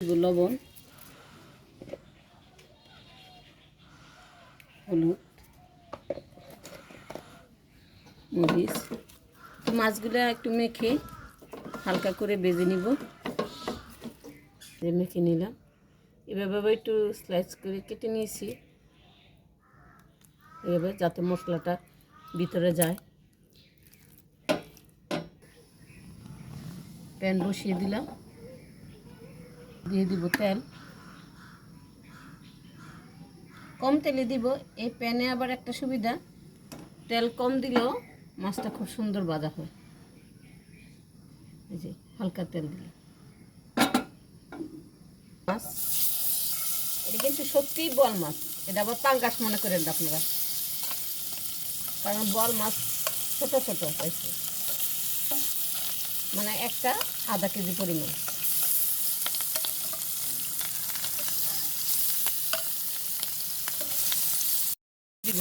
লবণ, হলুদ, মরিচ তো মাছগুলো একটু মেখে হালকা করে বেজে নিব। মেখে নিলাম। এভাবে একটু স্লাইস করে কেটে নিয়েছি। এভাবে যাতে মশলাটা ভিতরে যায়। প্যান বসিয়ে দিলাম। দিয়ে দিব তেল। কম তেলে দিব এই প্যানে আবার একটা সুবিধা, তেল কম দিলেও মাছটা খুব সুন্দর ভাজা হয়। এই যে, হালকা তেল দিল মাছ, এটা কিন্তু সত্যিই বল মাছ। এটা আবার পাঙ্গাস মনে করেন আপনারা। কারণ বল মাছ ছোট ছোট হয়েছে মানে একটা আধা কেজি পরিমাণ দিব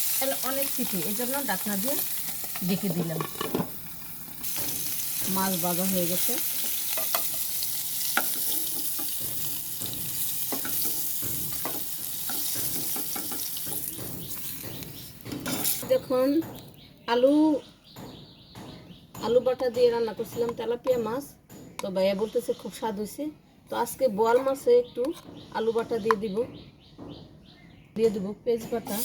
তাহলে অনেক সিটি এই জন্য ডাকনা দিয়ে ডেকে দিলাম। মাছ ভাজা হয়ে গেছে। দেখুন, আলু আলু বাটা দিয়ে রান্না করছিলাম তেলাপিয়া মাছ। তো ভাইয়া বলতেছে খুব স্বাদ হয়েছে তো আজকে বোয়াল মাছে একটু আলু বাটা দিয়ে দিব। দিয়ে দেবো পেঁয়াজ বাটা।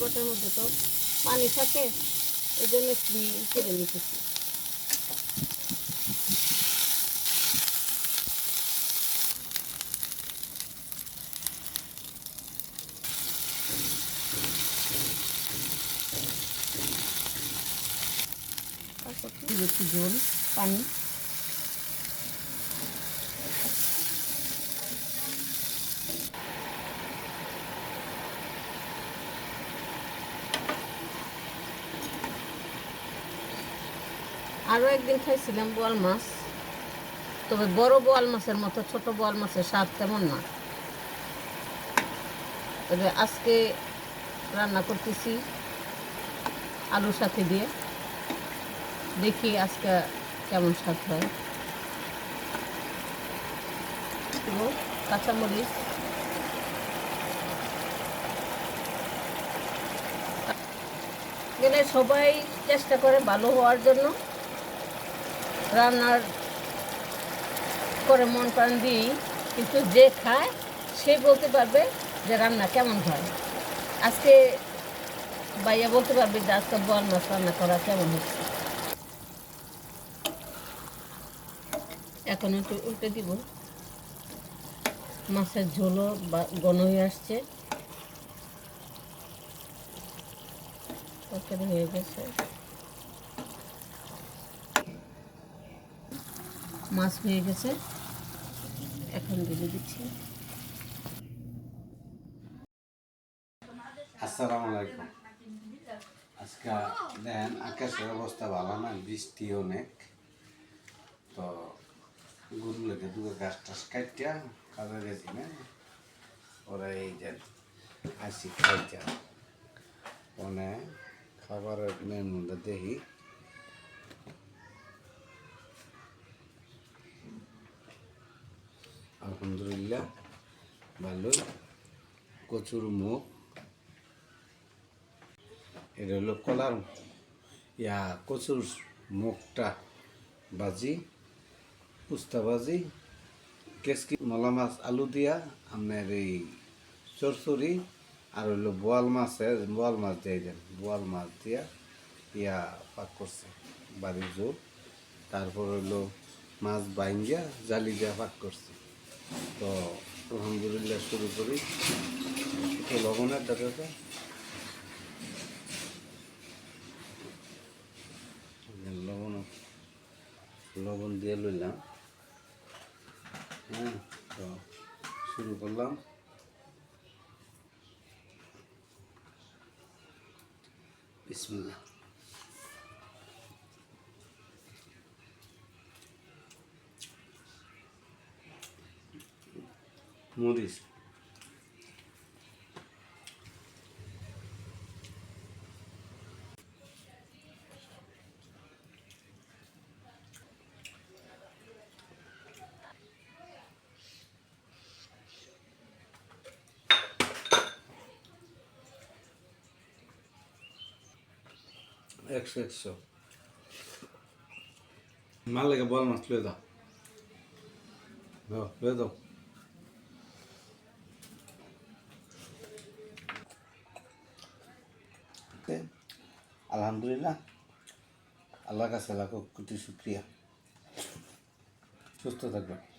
বাটার মধ্যে তো পানি থাকে এই জন্য কেটে নিতেছি। জল পানি। আরও একদিন খাইছিলাম বোয়াল মাছ। তবে বড় বোয়াল মাছের মতো, ছোট বোয়াল মাছের স্বাদ তেমন না। তবে আজকে রান্না করতেছি আলুর সাথে দিয়ে। দেখি আজকে কেমন স্বাদ হয়। কাঁচামরিচ। সবাই চেষ্টা করে ভালো হওয়ার জন্য। রান্নার করে মন প্রাণ দিই, কিন্তু যে খায়, সে বলতে পারবে যে রান্না কেমন হয়। আজকে বাইয়া বলতে পারবে যে আজকে বল মাছ রান্না করা কেমন হচ্ছে। এখন একটু উল্টে দিব। মাছের ঝোলও বা ঘন হয়ে আসছে। হয়ে গেছে। মাছ হয়ে গেছে। এখন দিয়ে দিচ্ছি। আসসালামু আলাইকুম। আজকে দেখেন, আকাশের অবস্থা ভালো না বৃষ্টি অনেক। তো গরুগুলোকে দুটো গাছ টাছ কাটিয়া কাজে গেছি না। ওরা এই যে আসি খাইটা মানে খাবারের মেনুটা দেখি আলহামদুলিল্লাহ, ভালোই। কচুর মুখ। এটা হলো কলার, ইয়া, কচুর মুখটা ভাজি উস্তা ভাজি, কেসকি মলা মাছ, আলু দিয়া, আপনার এই চরচরি আর হইল বোয়াল মাছে বোয়াল মাছ দিয়ে দেন, বোয়াল মাছ দিয়া ইয়া পাক করছে, বাড়ির জোর। তারপর হইল মাছ বাইঙ্গিয়া জালি দিয়া পাক করছে। তো আলহামদুলিল্লাহ শুরু করি। একটু লবণের দাদাটা লবণ লবণ দিয়ে লইলাম। হ্যাঁ তো শুরু করলাম। বিসমিল্লাহ। Moody's. Exceso. Mal que vuelvas, Pedro. No, ওকে, আলহামদুলিল্লাহ। আল্লাহ কাছে লাখো কোটি শুক্রিয়া। সুস্থ থাকবেন।